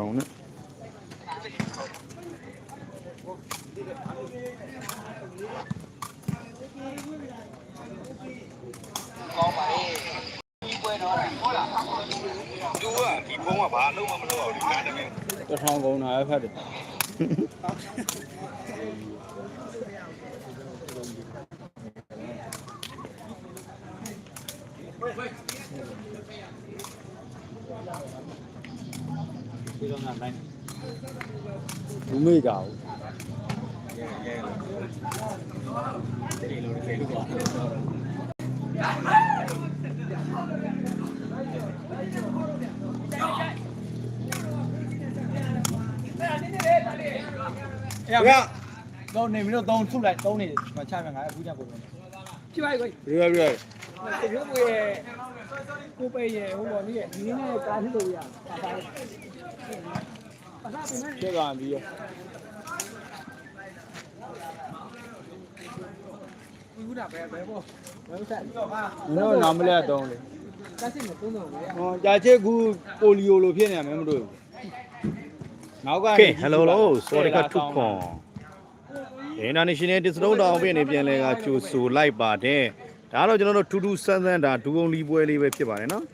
အောင်နဲ့သူကဒီဖု န်းကဘာလုံးမမလုပ်အောင်ဒီကားတကယ်တထောင်ကုန်တာအဖတ်တယ်ဘူးမေးကြဘူးအဲ့ကတော့နေမလို့သုံးထုလိုက်သုံး ကျက်ကံပြီးရောဘူးတာပဲဘယ်ပေါ့ဘယ်ဆက်နော်နာမလဲတော့လေတက်စစ်မသုံးတော့ဘူးဟောကြာချစ်ကူပိုလီယိုလိုဖြစ်နေမှာမတွေ့ဘူးနောက်ကဟဲ့ဟယ်လိုလိုစော်ဒီကထုခွန် International Discount တောင်းပြနေပြန်လဲကကြိုဆိုလိုက်ပါတယ်ဒါတော့ကျွန်တော်တို့ထူးထူးဆန်းဆန်းဒါဒူကုံလီပွဲလေးပဲဖြစ်ပါတယ်နော်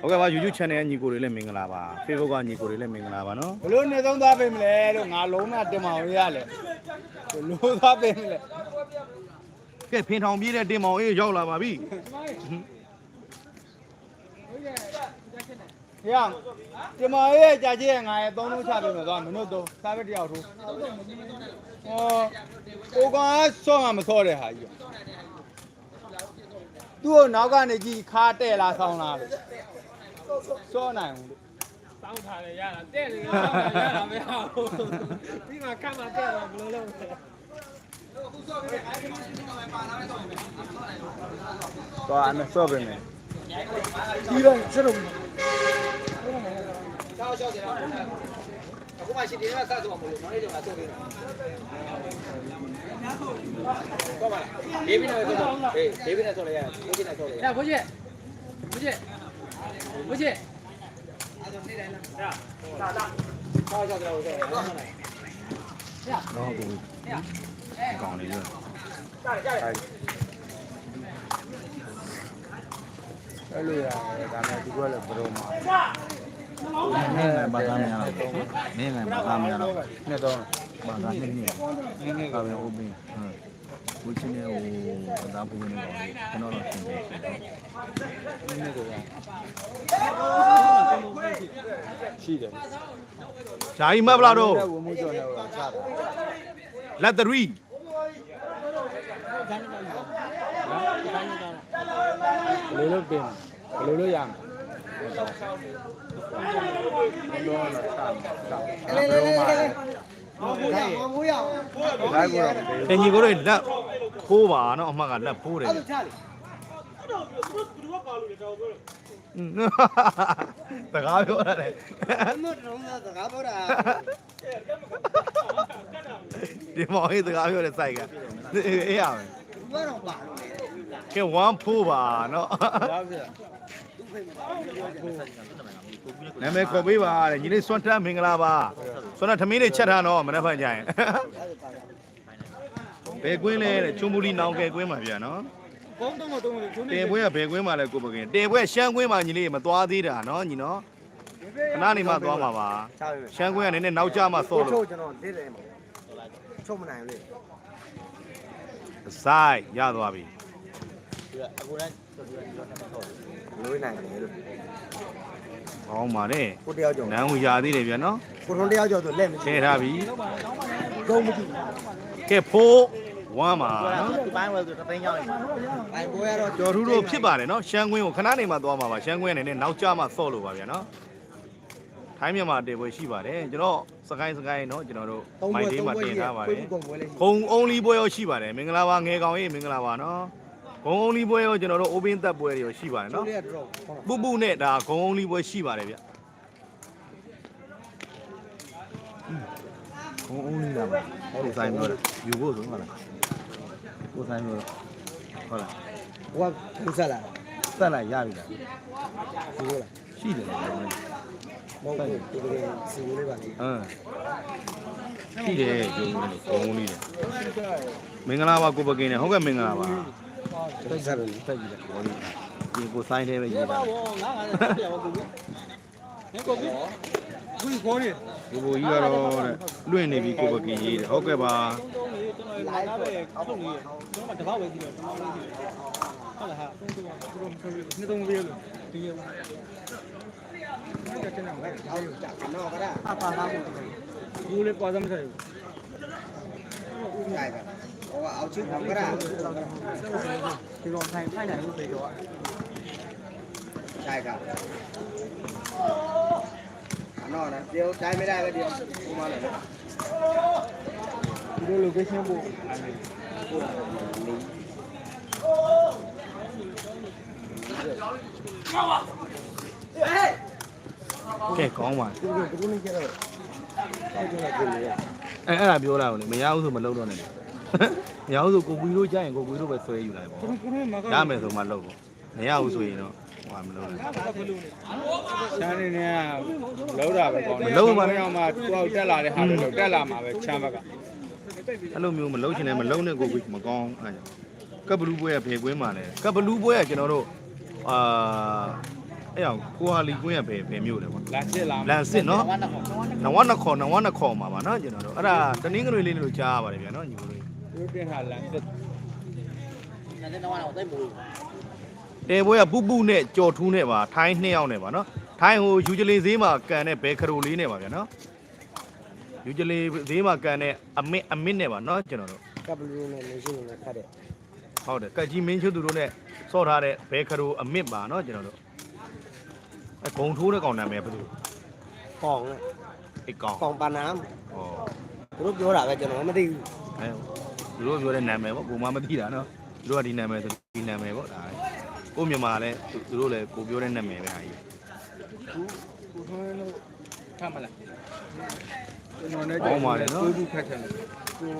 ဟုတ်ကဲ့ပါ YouTube channel ညီကိုတွေလည်းမင်္ဂလာပါ Facebook ကညီကိုတွေလည်းမင်္ဂလာပါနော်ဘလို့နေသုံးသားပေးမလဲလို့ငါလုံးနဲ့တင်မအောင်ရလဲဘလို့သားပေးမလဲကဲဖင်ထောင်ပြေးတဲ့တင်မောင်အေးရောက်လာပါပြီရအောင်တင်မရဲ့ကြာချစ်ရဲ့ငါရဲ့သုံးလုံးချပေးမယ်သွားမင်းတို့သုံးစားပဲတယောက်ထိုးဟောကိုကောင်ဆော့မှာမဆော့တဲ့ဟာကြီးသူ့ကိုနောက်ကနေကြည့်ခါတဲ့လားဆောင်းလားလို့ ဆော့နိုင်ဘူးလို့တောင်းထားလေရတာတဲ့လေရတာမရဘူးဒီမှာကမှတဲ့တော့ဘယ်လိုလုပ်လဲသွားအမေဆော့ပေးမယ်ဒီတော့စရုံအခုမှရှိတယ်ကစတော့မလို့နောက်နေ့တော့ငါသုံးနေတာတော့ပါလားဒေးဗစ်နဲ့ဆိုတော့ဟေးဒေးဗစ်နဲ့ဆိုလိုက်ရတယ်ဒေးဗစ်နဲ့ဆိုလိုက်ရရဘိုးကြီး ဘိုးကြီးဘိုးကြီးဆောက်ဆောက်တော့ဆိုတော့မှနိုင်တော့ကိုကောင်းနေလို့အဲ့လိုရတယ်ဒါနဲ့ဒီကွက်လည်းဘယ်တော့မှမင်းလည်းဘာသာမရတော့မင်းလည်းဘာသာမရတော့နဲ့တော့ဘာသာနှစ်နှစ်ငင်းငင်းကကာပဲပဲဟုတ်ပြီဟုတ် ကိုချင်းရဲ့ဟိုအသားပူနေတော့ကျွန်တော်တော့သင်တယ်ငင်းနေကြရရှိတယ်ဂျာကြီးမတ်ဗလာတော့ဝမှုကျော်နေတော့ချတာလက်သရီဘယ်လိုလုပ်ပြင်ဘယ်လိုလုပ်ရမလဲတော့တော့တာတာလေလေလေ လေမမိုးရမမိုးရလိုက်ကိုတော့တင်ကြီးကိုတော့လက်ဖိုးပါနော်အမှတ်ကလက်ဖိုးတယ်ချလေတကားပြောရတယ်မတ်တော့စကားပြောတာဒီမောင်ကြီးတကားပြောတဲ့စိုက်ကအေးရမယ်ဘာတော့ပါလို့လဲကဲ1ဖိုးပါနော်ဘာဖြစ် နာမည်ခေါ်ပေးပါတဲ့ညီလေးစွမ်းထမ်းမင်္ဂလာပါစွမ်းထမ်းသမီးလေးချက်ထားတော့မနေ့ဖက်ကြရင်ဘယ်ကွင်းလဲတဲ့ချုံပူလီနောင်ကဲကွင်းမှာပြန်နော်ဘုံတော့တော့ချုံနေတေပွဲကဘယ်ကွင်းမှာလဲကိုပကင်တေပွဲရှမ်းကွင်းမှာညီလေးမသွားသေးတာနော်ညီနော်ခဏနေမှသွားမှာပါချပါမယ်ရှမ်းကွင်းကနည်းနည်းနောက်ကျမှဆော့လို့ချုပ်ကျွန်တော်ဒစ်တယ်မှာချုပ်မနိုင်လေစိုက်ရသွားပြီအခုလည်းလွေးနိုင်တယ်လို့ ကောင်းပါနဲ့ကိုတယောက်ကြောင့်နန်းဝင်ရသေးတယ်ဗျာနော်ကိုထုံးတယောက်ကြောင့်ဆိုလက်မကြချဲည့်ထားပြီတော့မကြည့်ကဲဖိုးဝမ်းပါနော်ဒီပိုင်းဝယ်ဆိုတသိန်းရောက်နေမှာဘိုင်ပွဲကတော့ကျော်ထူးတို့ဖြစ်ပါတယ်နော်ရှမ်းကွင်းကိုခဏနေမှသွားမှာပါရှမ်းကွင်းကနေနဲ့နောက်ကျမှဆော့လို့ပါဗျာနော်ထိုင်းမြန်မာတေပွဲရှိပါတယ်ကျွန်တော်စကိုင်းစကိုင်းနော်ကျွန်တော်တို့မိုက်ဒေးမှာတင်ထားပါတယ်ကုန်ပွဲလေးဂုံအုံလီပွဲရောရှိပါတယ်မင်္ဂလာပါငယ်ကောင်ရေးမင်္ဂလာပါနော် ဂုံအုံလီပွဲရောကျွန်တော်တို့ open သက်ပွဲတွေရောရှိပါတယ်နော်နော်လေးကတော့ဟုတ်ပုပုနဲ့ဒါဂုံအုံလီပွဲရှိပါတယ်ဗျဂုံအုံလီလာပါဟိုဆိုင်ပြောတာယူဖို့ဆိုဟုတ်လားဟိုဆိုင်ပြောဟုတ်လားဟိုကဘူးဆက်လာဆက်လိုက်ရပြီလားဘူးလားရှိတယ်လားမဟုတ်ဘူးဒီကလေးစီလေးပါလေဟမ်ရှိတယ်ဂျုံလေးဘုံလေးတယ်မင်္ဂလာပါကိုပကင်းနဲ့ဟုတ်ကဲ့မင်္ဂလာပါ တိတ်စားတယ်တက်ကြည့်လိုက်ဘောလေးဒီကိုဆိုင်သေးပဲရေးတာငါငါဆက်ပြပါကိုကြီးဟဲ့ကိုကြီးဘူးခေါ်နေဒီကိုကြီးကတော့တဲ့လွင့်နေပြီကိုပကင်းရေးတယ်ဟုတ်ကဲ့ပါသုံးလေးကျွန်တော်လာပဲခုတ်နေကျွန်တော်တပောက်ပဲကြည့်တော့ကျွန်တော်လေးကြည့်ဟုတ်လားဟာသုံးသုံးသူတို့မပြောဘူးနှစ်သုံးပြေလို့ဒီရကကျနေမှာကြောက်ကြောက်တော့ကရအပါပါဘူးလေးပွားစမ်းဆိုင်ဘူးကြိုက်တာဟိုအောက်ချင်းကရဒီတော့ထိုင်ထိုင်နိုင်လို့ပြေတော့ có áo trước không có ra thì còn thành thay này không tùy rồi trai cả nó nè điều trai mới đây là điều không mà này đưa lục cái xe bộ kẻ có ngoài Ê, ấy là biểu nào này mình áo thôi mà lâu rồi này. မလုပ်တော့နဲ့မရဘူးဆိုကိုကွီတို့ကြာရင်ကိုကွီတို့ပဲဆွဲယူလိုက်ပေါ့ခုခုမကရမယ်ဆိုမှလုပ်ပေါ့မရဘူးဆိုရင်တော့ဟိုမလုပ်နဲ့ချမ်းနေနေလောတာပဲကောင်းတယ်တော့မှသူ့တက်လာတဲ့ဟာတွေလို့တက်လာမှာပဲချမ်းဘက်ကအဲ့လိုမျိုးမလုပ်ချင်တယ်မလုပ်နဲ့ကိုကွီမကောင်းအဲ့ဒါကြောင့်ကပ်ဘလူးပွဲကဖေကွင်းမှာလဲကပ်ဘလူးပွဲကကျွန်တော်တို့အာအဲ့အောင်ကိုဟာလီကွင်းကဖေဖေမျိုးတယ်ပေါ့လာစစ်လာလန်စစ်နော်နဝနခေါ်နဝနခေါ်မှာပါနော်ကျွန်တော်တို့အဲ့ဒါတနင်္ဂနွေလေးလို့ကြားရပါတယ်ဗျာနော်ညီမ လေးသူတင်ဟာလာစစ်တဲပွဲကပူပူနဲ့ကြော်ထူးနဲ့ပါထိုင်းနှစ်ယောက်နဲ့ပါနော်ထိုင်းဟိုယူဂျလီဈေးမှာကန်တဲ့ဘဲခရိုလေးနဲ့ပါဗျာနော်ယူဂျလီဈေးမှာကန်တဲ့အမစ်အမစ်နဲ့ပါနော်ကျွန်တော်တို့ကပ်ဘလူးနဲ့နေရှင်းနေခတ်တယ်ဟုတ်တယ်ကက်ကြီးမင်းချွတ်သူတို့နဲ့စော့ထားတဲ့ဘဲခရိုအမစ်ပါနော်ကျွန်တော်တို့အဂုံထိုးတဲ့ကောင်နာမည်ဘယ်သူကောင်းနဲ့အကောင်ကောင်းပါနာဟောသူတို့ပြောတာပဲကျွန်တော်မသိဘူးအဲ သူတို့ပြောတဲ့နာမည်ပေါ့ကိုမမသိတာနော်သူတို့ကဒီနာမည်ဆိုဒီနာမည်ပေါ့ဒါကိုမြန်မာလည်းသူတို့လည်းကိုပြောတဲ့နာမည်ပဲဟာကြီးကိုထွန်းလို့ထမ်းမလားကျွန်တော်နဲ့ကိုဘူးခတ်တယ်ကို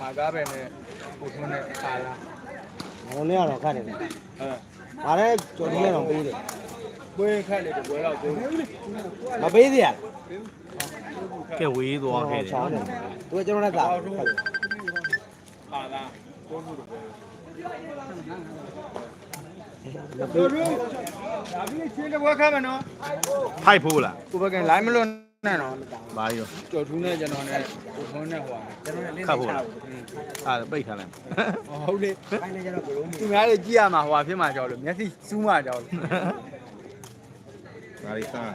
မာကားပဲနဲ့ကိုထွန်းနဲ့ခါလာငုံလေးကတော့ခတ်တယ်အဲ။ဒါလည်းကြော်ကြီးကတော့ပေးတယ်ပွဲခတ်လေပွဲတော့ကို။မပေးသေးရလားကဲဝေးသွားခဲ့တယ်ချောင်းတယ်။သူကကျွန်တော်လည်းသာခတ်တယ် ခါလာကိုဘူးတော့။မတို့ပေးတို့ဒါပြီးချင်းတဲ့ပွဲခတ်မယ်နော်ဖိုက်ဖို့လားကိုဘကလိုင်းမလွတ်နဲ့နော်ဘာရောကျော်ထူးနဲ့ကျွန်တော်နဲ့ကိုထွန်းနဲ့ဟိုကျွန်တော်နဲ့ခတ်ဖို့လားအာပိတ်ထားလိုက်ဟုတ်လေခိုင်းနေကြတော့ဘလုံးမီသူများတွေကြည့်ရမှာဟိုဖြစ်မှာကြောက်လို့မျက်စိစူးမှာကြောက်လို့ဒါလေးစား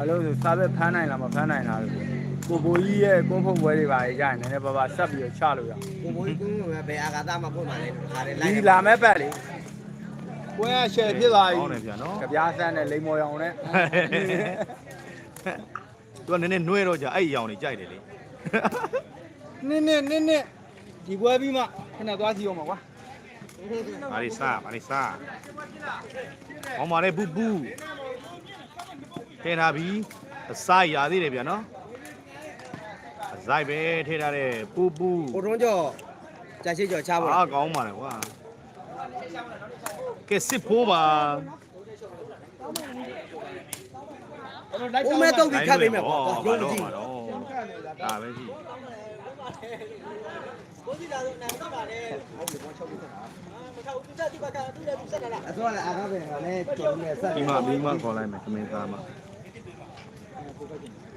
အလုံးဆိုစားပဲဖမ်းနိုင်လားမဖမ်းနိုင်လားလို့ ကိုဘိုးကြီးရဲ့ကိုဖုတ်ပွဲတွေပါရရင်နည်းနည်းပါးပါဆက်ပြီးတော့ချလို့ရအောင်ကိုဘိုးကြီးကဘယ်အာဂါသမှဖွင့်မှလည်းခါတယ်လိုက်ဒီလာမဲ့ပတ်လေပွဲကရှယ်ဖြစ်သွားပြီကောင်းတယ်ဗျာနော် ကြပြားဆန်းနဲ့လိမ္မော်ရောင်နဲ့ သူကနည်းနည်းနှွဲတော့ကြာအဲ့အရောင်တွေကြိုက်တယ်လေနင်းနင်းနင်းနင်းဒီပွဲပြီးမှခဏသွားစီအောင်ပါကွာဘာလေးစားဘာလေးစားဟောင်းပါလေပူပူထဲထားပြီးအစာရသေးတယ်ဗျာနော် အစိုက်ပဲထဲထားတဲ့ပူပူကိုတွန်းကျော်ကြာရှိကျော်ချဖို့အားကောင်းပါလေကွာကဲစစ်ဖိုးပါဦးမဲတော့ပြီးခတ်ပေးမယ်ပေါ့ရုံးကြည့်ပါတော့ဒါပဲရှိအတော့လည်းအာဂါပဲလည်းကျော်နေဆက်ဒီမှာဘီမခေါ်လိုက်မယ်သမင်းသားမှာနော်ပွဲပါပြီခုခုလည်းပွဲပြီးဆိုလည်းပွဲပါပြီအေးညီလေးရောက်ပြီရောက်နေပြီရောက်နေပြီအဲ့ဒါဟုတ်သွားမယ်လေးကျော်လေးမ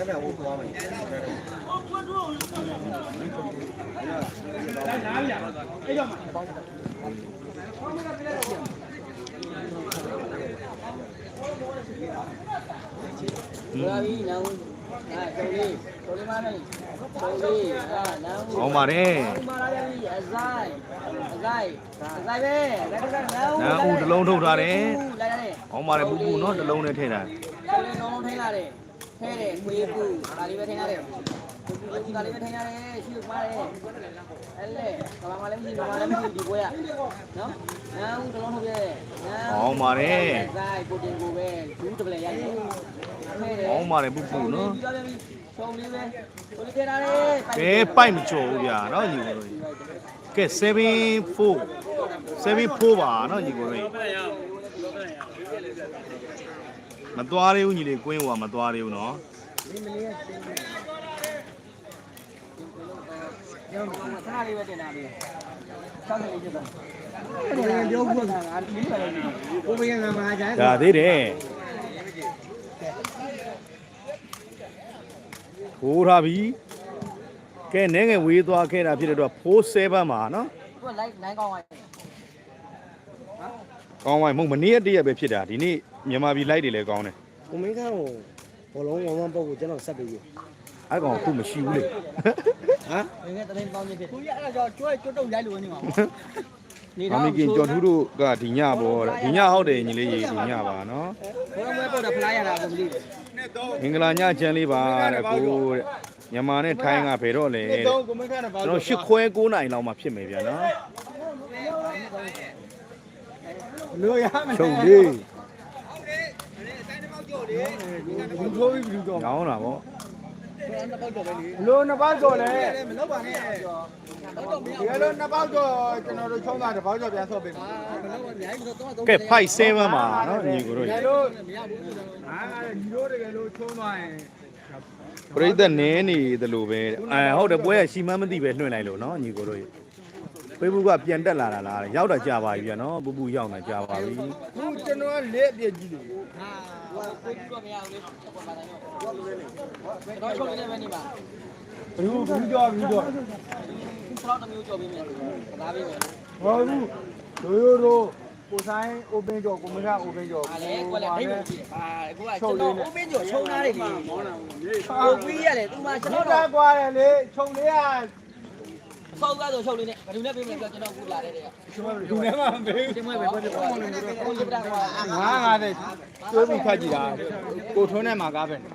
က်ကနန်းဦးန န်းဦးတစ်လုံးထုတ်ထားတယ်လိုက်ရတယ်ကောင်းပါတယ်ပူပူနော်တစ်လုံးနဲ့ထည့်တာကျော်လေးလုံးလုံးထိန်းလာတယ်ထဲတယ်ခွေးပူဒါလေးပဲထိန်းရတယ်ဒီကလေးပဲထိန်းရတယ်ရှိလို့မှားတယ်အဲ့လေကဘာမှလည်းမရှိဘာမှလည်းမရှိဒီပွဲကနော်နန်းဦးတစ်လုံးထုတ်ပြနန်းကောင်းပါတယ်အဇိုင်းကိုတင်ကိုပဲဘူးတပလဲရိုက်တယ်ထဲတယ်ကောင်းပါတယ်ပူပူနော်ရှုံးလေးပဲကိုလေးထဲလာတယ်ကဲပိုက်မချော်ဘူးဗျာနော်ညီကိုတို့ ကဲ74 74ပါနော်ညီကိုတို့မသွားသေးဘူးညီလေးကွင်းဟိုကမသွားသေးဘူးနော်ရောခဏလေးပဲတင်လာပြီဆောက်နေလေးချက်တော့အဲ့ဒါပြောဖို့ကငါဒီလိုပဲကိုဘယ်ကမှာကြိုင်းဒါသေးတယ်ဟိုးထားပြီ ကဲနဲငယ်ဝေးသွားခဲ့တာဖြစ်တဲ့အတွက်47ပါနော်ကိုလိုက်နိုင်ကောင်းပါကောင်းပါမဟုတ်မနေ့ရက်တရက်ပဲဖြစ်တာဒီနေ့မြန်မာပြည်လိုက်တွေလည်းကောင်းတယ်ကိုမင်းခန့်ကိုဘောလုံးဝမ်းဝမ်းပုတ်ကိုကျွန်တော်ဆက်ပေးရအဲ့ကောင်အခုမရှိဘူးလေဟမ်ငယ်တရင်ပေါင်းနေဖြစ်ကိုရအဲ့တော့ကျွဲကျွတ်တုတ်ရိုက်လို့နေမှာမမီကင်ကျော်ထူးတို့ကဒီညပေါ်တဲ့ဒီညဟုတ်တယ်ညီလေးရေဒီညပါနော်ဘယ်တော့မှပုတ်တော့ဖလားရတာကိုမသိဘူးမင်္ဂလာညချမ်းလေးပါတဲ့ကိုတဲ့ မြန်မာနဲ့ထိုင်းကဘယ်တော့လဲတဲ့တော့ကိုမင်းခန့်နဲ့ဘာကျွန်တော်ရှစ်ခွဲ9နိုင်လောက်မှဖြစ်မယ်ဗျာနော်လို့ရမယ်ချုပ်လေးဘူးထိုးပြီးဘူးတော့ညောင်းတာဗောလို့နှစ်ပေါက်ကျော်လဲမလောက်ပါနဲ့ဒီလိုနှစ်ပေါက်ကျော်ကျွန်တော်တို့ချုံးတာတစ်ပေါက်ကျော်ပြန်ဆော့ပေးပါကဲ57ပါနော်ညီကိုတို့ဒီရေလိုအာဒီလိုတကယ်လို့ချုံးသွားရင် ပရိသတ်နင်းနေတယ်လို့ပဲတဲ့အဲဟုတ်တယ်ပွဲကရှီမန်းမသိပဲလွှင့်လိုက်လို့နော်ညီကိုတို့ရေဖေးဘူးကပြန်တက်လာတာလားတဲ့ရောက်တာကြာပါပြီဗျာနော်ပူပူရောက်တာကြာပါပြီခုကျွန်တော်လက်အပြည့်ကြီးလို့ဟာကိုကြည့်တော့မရဘူးလေပတ်ပါတိုင်းတော့ချုပ်နေပဲနေပါဘူးဘူးကြောဘူးကြောဖလောက်တစ်မျိုးကြော်ပေးမယ်ဒါပေးမယ်ဘာဘူးရိုးရိုးတို့ ကိုဆိုင် open ကြောကိုမင်းက open ကြောဟာလေကွက်လက်ဒိတ်ကိုကြည့်ဟာကိုကကျွန်တော် open ကြော်ချုံသားတယ်ဒီကိုပြီးရတယ်သူမှကျွန်တော့တော်တာကွာတယ်လေခြုံလေးကဆောက်သားဆိုချုပ်လေးနဲ့ဘယ်သူနဲ့ပြေးမလဲပြောကျွန်တော်ကူလာတဲ့တဲ့လူနဲ့မှမပေးဒီမွေးပဲကိုကိုကိုကြည့်တာကွာငါးငါးတဲ့တွေးပြီးဖတ်ကြည့်တာကိုထွန်းနဲ့မှာကားပဲနဲ့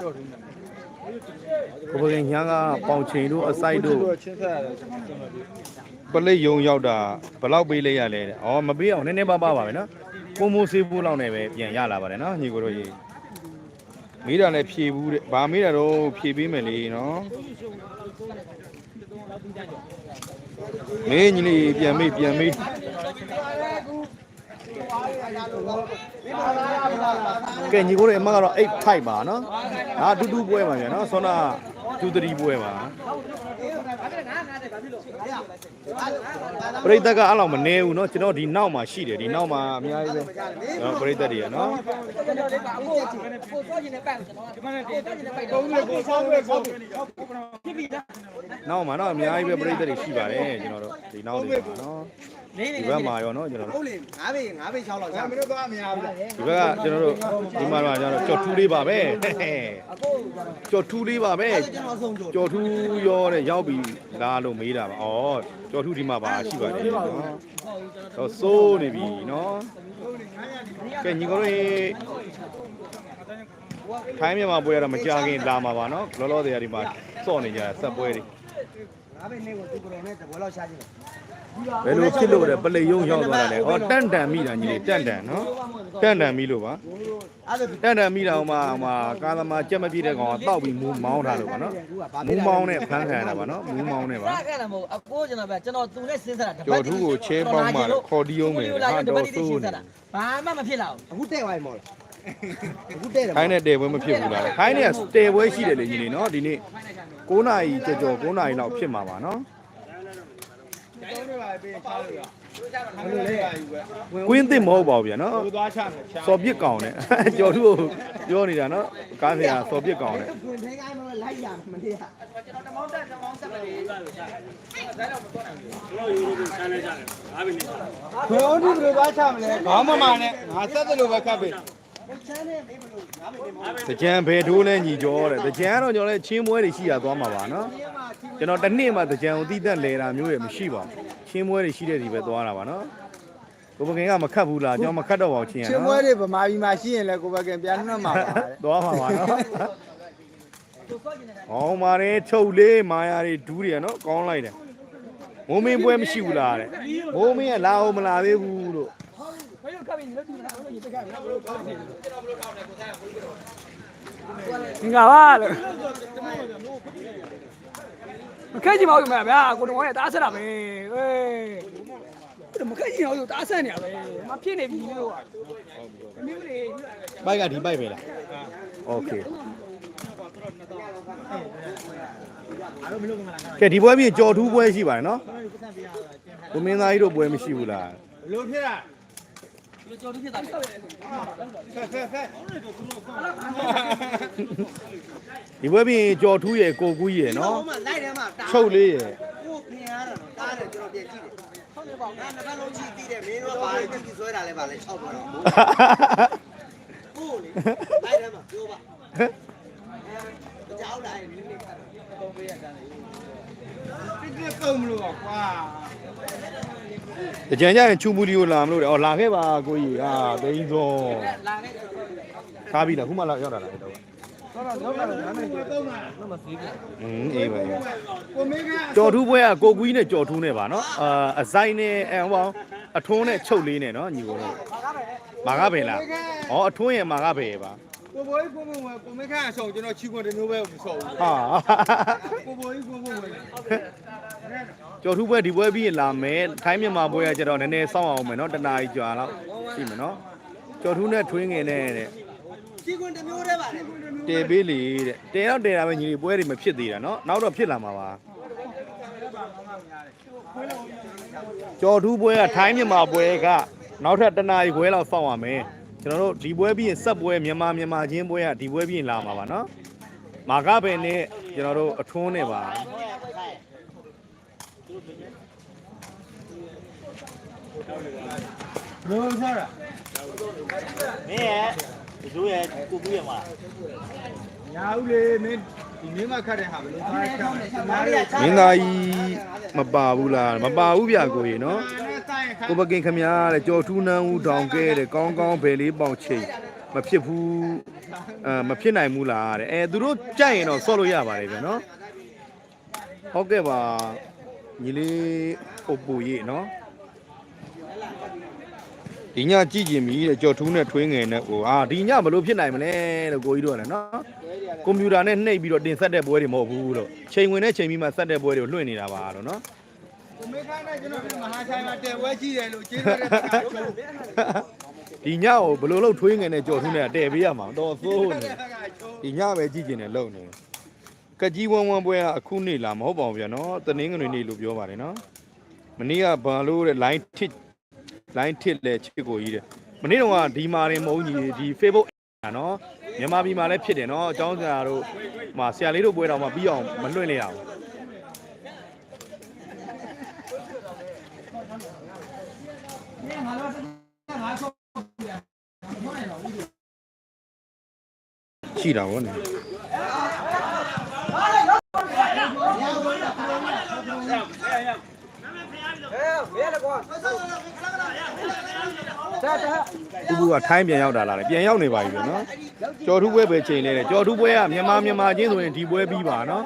ကြော်ထွန်းနဲ့ကိုပကင်ညာကပေါင်ချိန်တို့အစိုက်တို့ချင်းဆက်ရတယ် ပလိတ်ယုံရောက်တာဘယ်လောက်ပေးလိုက်ရလဲတဲ့။ဩမပေးအောင်နည်းနည်းပါးပါပါပဲနော်။ကိုမိုးစေးဖို့လောက်နဲ့ပဲပြန်ရလာပါတယ်နော်ညီကိုတို့ရေ။မေးတာလည်းဖြေဘူးတဲ့။ဘာမေးတာတော့ဖြေပေးမယ်လေနော်။မေးညီလေးပြန်မေးပြန်မေးကဲညီကိုတို့အမကတော့8 5ပါနော်။ဒါအတူတူပွဲပါဗျာနော်။ဆောနာ2 3ပွဲပါ။ ပရိသတ်ကအဲ့လောက်မနေဘူးเนาะကျွန်တော်ဒီနောက်မှာရှိတယ်ဒီနောက်မှာအများကြီးပဲကျွန်တော်ပရိသတ်တွေရနော် ကျွန်တော်လေးကအကိုကိုစောကျင်တဲ့ပတ်ကျွန်တော်ဒီမှာနဲ့စောကျင်တဲ့ပတ် သုံးလေးကိုဆောင်းပဲဆောင်း ဖြစ်ပြီလား နောက်မှာတော့အများကြီးပဲပရိသတ်တွေရှိပါတယ်ကျွန်တော်တို့ဒီနောက်တွေမှာနော် နေနေ ဒီဘက်မှာရောနော်ကျွန်တော် ဟု တို့ တ်လေ9ပေ9ပေ6လောက် ဒါ ရှာ မင်းတို့ကအများဘူး ဒီဘက်ကကျွန်တော်တို့ဒီမှာတော့ကျွန်တော်ကြော်ထူးလေးပါပဲ အကို ကြော်ထူးလေးပါပဲ ကျွန်တော်ဆုံးကြ ကြော်ထူးရောတဲ့ရောက်ပြီ လားလို့မေးတာပါဩကြော်ထူးဒီမှာပါရှိပါတယ်နော်တော့စိုးနေပြီနော်ကဲညီကိုတို့ရေထိုင်းမြန်မာပွဲရတော့မကြခင်လာမှာပါနော်လောလောဆယ်ဒီမှာစော့နေကြဆက်ပွဲတွေ9ပေနေကိုသူကိုယ်နဲ့တဘောလောက်ရှာကြည့် ဘယ်လိုဖြစ်လို့လဲပလေယုံရောက်သွားတာလဲဩတန်တန်မိတာညီလေးတန်တန်နော်တန်တန်မိလို့ပါအဲ့ဒါတန်တန်မိတာဟိုမှာဟိုမှာကာသမာကြက်မပြည့်တဲ့ကောင်ကတောက်ပြီးမူးမောင်းထားလို့ပါနော်မူးမောင်းနဲ့ဖမ်းခံရတာပါနော်မူးမောင်းနဲ့ပါခက်တာမဟုတ်အကိုကျွန်တော်ပဲကျွန်တော်သူနဲ့စဉ်းစားတာကျော်ထူးကိုချဲပေါင်းမှခေါ်တီးအောင်မယ်ဟာတော့ဆိုးနေဘာမှမဖြစ်လာဘူးအခုတဲ့သွားပြီမော်လားအခုတဲ့တယ်ခိုင်းတဲ့တဲပွဲမဖြစ်ဘူးလားခိုင်းတဲ့တဲပွဲရှိတယ်လေညီလေးနော်ဒီနေ့9နာရီကြော်ကြော်9နာရီလောက်ဖြစ်မှာပါနော်သုံးလေး ပါပေးချားလို့ရဘယ်လိုလဲယူပဲကွင်းသစ်မဟုတ်ပါဘူးဗျာနော်ကိုသွားချမယ်ချားစော်ပြစ်ကောင်နဲ့ကျော်ထူးကိုပြောနေတာနော်ကားဆရာစော်ပြစ်ကောင်နဲ့ခွင်ထဲကိုင်းမလိုက်ရမလေးရကျွန်တော်တမောင်းတက်တမောင်းတက်တယ်ဘယ်အောင်ဒီဘယ်လိုသွားချမလဲဘာမှမနဲ့ငါဆက်တယ်လို့ပဲခတ်ပေးတကြံဘယ်ထိုးလဲညီကျော်တဲ့တကြံကတော့ကျွန်တော်လည်းချင်းပွဲတွေရှိရသွားမှာပါနော်ကျွန်တော်တစ်နှစ်မှတကြံကိုတီးတက်လဲတာမျိုးတွေမရှိပါဘူး ချင်းပွဲတွေရှိတဲ့ဒီပဲသွားတာပါနော်ကိုပကင်ကမခတ်ဘူးလားကျွန်တော်မခတ်တော့ပါဘူးချင်းရချင်းနော်ပွဲတွေဗမာပြည်မှာရှိရင်လည်းကိုဘကင်ပြန်နှွတ်မှာပါတဲ့သွားမှာပါနော်ဟောမာရဲထုတ်လေးမာယာတွေဒူးတွေနော်ကောင်းလိုက်တယ်မိုးမင်းပွဲမရှိဘူးလားတဲ့မိုးမင်းကလာအောင်မလာသေးဘူးလို့ငါ ပါလို့မခက်ကြည့်ပါဦးမယ်ဗျာကိုတော်ရဲ့တားဆက်တာပဲဟေးမခက်ကြည့်အောင်တားဆက်နေရပဲမဖြစ်နေပြီလို့အမျိုးတွေ ဘိုက်ကဒီဘိုက်ပဲလားโอเคကဲဒီပွဲပြီးကြော်ထူးပွဲရှိပါတယ်နော်ကိုမင်းသားကြီးတို့ပွဲမရှိဘူးလား ဘလို့ဖြစ်တာ ကျော်တူးဖြစ်တာလေဖက်ဖက်ဖက်ဒီပွဲပြီးကြော်ထူးရဲ့ကိုကူးရဲ့နော်ဟိုမှာလိုက်တယ်မှာတားချုပ်လေးရဲ့ကိုခင်ရတာတော့တားတယ်ကျွန်တော်ပြန်ကြည့်တယ်ဟုတ်တယ်ပေါ့ငါနှစ်ခါလုံးကြည့်ပြီးတယ်မင်းတို့ကဘာလဲကြည့်ပြီးဆွဲတာလဲပါလဲ6တော့ကိုလေလိုက်တယ်မှာပြောပါကြောက်လာရင်နည်းနည်းခါတော့ ပြစ်ကုန်းမလို့ကွာ တ ကြံကြရင်ချူမူလီကိုလာမလို့တယ်အော်လာခဲ့ပါကိုကြီးဟာသိန်းစောလာခဲ့ထားပြီလားခုမှလာရောက်တာလားတော့တော့တော့တော့နာမည်ကိုသုံးတာอืมအေးပါကိုမင်းကကြော်ထူးပွဲကကိုကူကြီးနဲ့ကြော်ထူးနဲ့ပါနော်အာအဆိုင်နဲ့အဲဟောအထွန်းနဲ့ချုပ်လေးနဲ့နော်ညီကိုတို့မာကပဲလားဩအထွန်းရဲ့မာကပဲပါကိုဘိုးကြီးကိုဘိုးဝင်ကိုမင်းခန့်ဆောင်ကျွန်တော်ချီခွန်တမျိုးပဲမဆော်ဘူးဟာကိုဘိုးကြီးကိုဘိုးဝင် ကျော်ထူးပွဲဒီပွဲပြီးရင်လာမယ်ထိုင်းမြန်မာပွဲကကျတော့နည်းနည်းစောင့်အောင်မယ်နော်တနားကြီးကြာတော့ရှိမယ်နော်ကျော်ထူးနဲ့ထွင်းငင်နဲ့တဲ့စီကွန်တစ်မျိုးတည်းပါလေတဲပေးလေတဲ့တဲတော့တဲတာပဲညီလေးပွဲတွေမဖြစ်သေးတာနော်နောက်တော့ဖြစ်လာမှာပါကျော်ထူးပွဲကထိုင်းမြန်မာပွဲကနောက်ထပ်တနားကြီးပွဲလောက်စောင့်ရမယ်ကျွန်တော်တို့ဒီပွဲပြီးရင်ဆက်ပွဲမြန်မာမြန်မာချင်းပွဲကဒီပွဲပြီးရင်လာမှာပါနော်မာကပဲနဲ့ကျွန်တော်တို့အထွန်းနဲ့ပါ လို့ဆောတာမင်းရဲ့ဒီလိုရဲ့ကိုကူးရမှာညာဦးလေမင်းဒီမင်းမခတ်တဲ့ဟာဘယ်လိုသားခတ်လဲမားရီမင်းသားကြီးမပါဘူးလားမပါဘူးဗျာကိုကြီးနော်တိုင်ခတ်ကိုပကင်ခမရတဲ့ကြော်ထူးနှန်းဦးတောင်ကဲတဲ့ကောင်းကောင်းဘယ်လေးပေါင်ချိန်မဖြစ်ဘူးအဲမဖြစ်နိုင်ဘူးလားတဲ့အဲသူတို့ကြိုက်ရင်တော့ဆော့လို့ရပါတယ်ဗျာနော်ဟုတ်ကဲ့ပါ ညီလေးအုပ်ပူရေးနော်ဒီညကြည့်ကြည့်မြည်တဲ့ကြော်ထူးနဲ့ထွင်းငယ်နဲ့ဟိုအာဒီညဘယ်လိုဖြစ်နိုင်မလဲလို့ကိုကြီးတို့ကလည်းနော်ကွန်ပျူတာနဲ့နှိပ်ပြီးတော့တင်ဆက်တဲ့ပွဲတွေမဟုတ်ဘူးလို့ချိန်ဝင်တဲ့ချိန်ပြီးမှဆက်တဲ့ပွဲတွေကိုလွှင့်နေတာပါလို့နော်ကိုမင်းခန့်နဲ့ကျွန်တော်မဟာဆိုင်မှာတဲဝဲရှိတယ်လို့ကျေးဇူးတဲ့ခါကျိုးဒီညကိုဘယ်လိုလုပ်ထွေးငယ်နဲ့ကြော်ထူးနဲ့တည်ပေးရမှာတော့သိုးနေခါချိုးဒီညပဲကြည့်ကျင်တယ်လုံနေ ကကြီးဝမ်းဝမ်းပွဲကအခုနေ့လာမဟုတ်ပါဘူးဗျာနော်တနင်္ဂနွေနေ့လို့ပြောပါတယ်နော်မနေ့ကဘာလို့တဲ့ line ထစ် line ထစ်လဲချစ်ကိုကြီးတဲ့မနေ့တော့ကဒီမာရင်မုံကြီးဒီ Facebook ကနော်မြန်မာပြည်မှာလည်းဖြစ်တယ်နော်အကြောင်းစရာတို့ဟိုဆရာလေးတို့ပွဲတော်မှာပြီးအောင်မလွှင့်လိုက်ရဘူးရှိတာဗောနော် ထိုင်းပြန်ရောက်တာလားလေပြန်ရောက်နေပါပြီဗျနော်ကြော်ထူးပွဲပဲချိန်လဲတယ်ကြော်ထူးပွဲကမြန်မာမြန်မာချင်းဆိုရင်ဒီပွဲပြီးပါနော်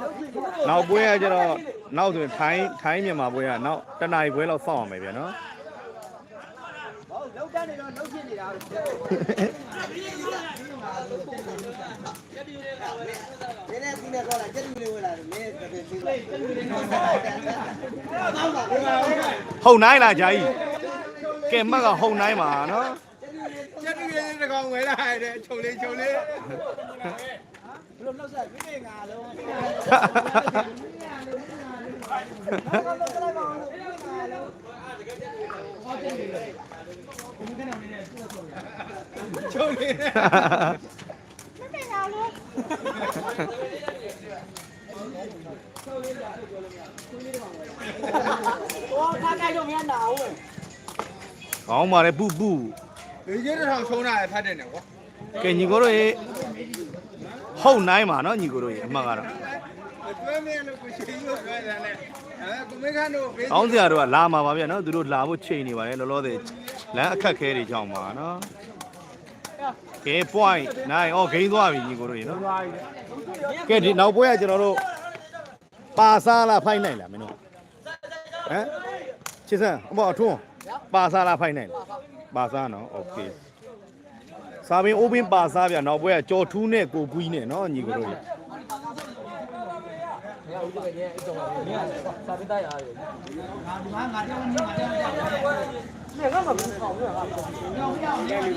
နောက်ပွဲကကျတော့နောက်ဆိုရင်ထိုင်းထိုင်းမြန်မာပွဲကနောက်တနအီပွဲလောက်စောင့်အောင်မယ်ဗျနော်လောက်တန်းနေတော့လောက်ဖြစ်နေတာနည်းနည်းကူနေတော့လာကျက်တူလေးဝင်လာတယ်မင်းတကယ်သိပါဟုတ်နိုင်လားဂျာကြီးကဲမက်ကဟုတ်နိုင်ပါနော် ကျက်တူလေးတကောင်ဝဲလာတဲ့ချုံလေးချုံလေးလို့လောက်ဆက်ပြင်းငါလုံးချုံလေးဟောခါကြိုမြန်တာဟုတ်ကောင်းပါ လေပူပူဒီကျတဲ့ထောင်ချုံးတာဖတ်တယ်နော်ကွာကဲညီကိုတို့ရေဟုတ်နိုင်ပါနော်ညီကိုတို့ရေအမှတ်ကတော့တွဲမြဲလို့ကိုရှိလို့ပြောတယ်နဲ့အဲကိုမေခန်းတို့ဘေး။အောင်းစရာတို့ကလာမှာပါဗျာနော်သူတို့လာဖို့ချိန်နေပါလေလောလောဆယ်လမ်းအခက်ခဲတွေကြောင့်ပါနော်။ကဲ point 9အော်ဂိမ်းသွားပြီညီကိုတို့ရေနော်။ကဲဒီနောက်ပွဲကကျွန်တော်တို့ပါစားလားဖိုက်နိုင်လားမင်းတို့။ဟမ်ချစ်စံအမောအထွန်းပါစားလားဖိုက်နိုင်လား ပါစားနော်โอเคစာပင်အိုးပင်ပါစားဗျာနောက်ပွဲကကြော်ထူးနဲ့ကိုကွီးနဲ့နော်ညီကိုတို့ရေ ငါငါပြောနေငါပြောနေ